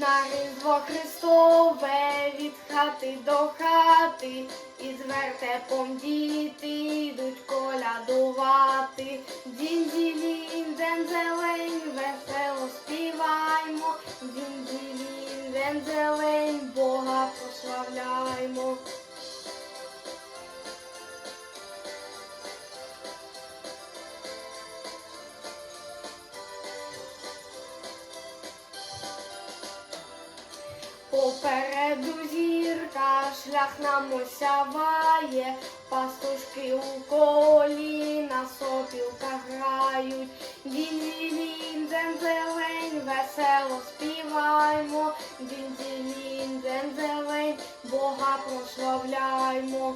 На Різдво Христове від хати до хати, і вертепом діти йдуть колядувати. Дінь-ділінь, день зелень, весело співаймо, дінь-ділінь, день зелень, Бога прославляймо. Попереду зірка, шлях нам осяває, пастушки у колі на сопілках грають. Дінь-ділінь, дзен зелень, весело співаймо, дзен зелень, Бога прославляймо.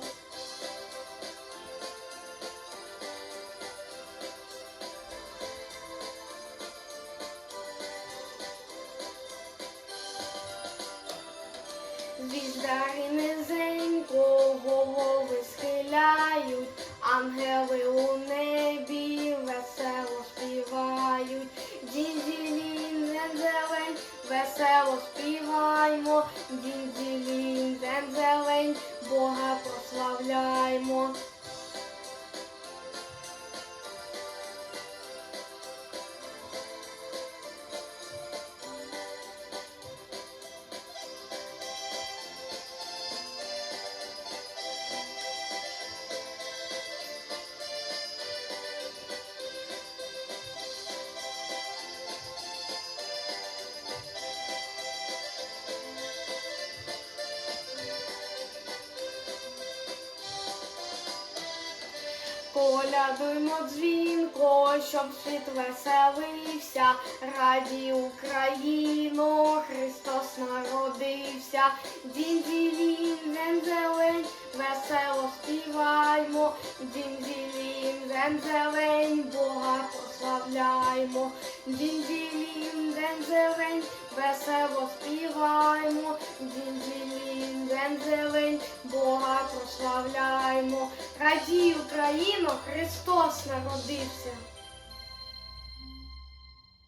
Звіздарі низенько голови схиляють, ангели у небі весело співають. Дінь-ділінь, зелень, весело співаймо, дінь-ділінь, зелень, Бога прославляймо. Колядуймо дзвінко, щоб світ веселився, раді Україно, Христос народився, дінь-ділінь, день весело співаймо, дінь-ділінь, день Бога прославляймо, дінь-ділінь, день весело співаймо, дінь-ділінь, зелень, Бога прославляймо. Радій Україно, Христос народився.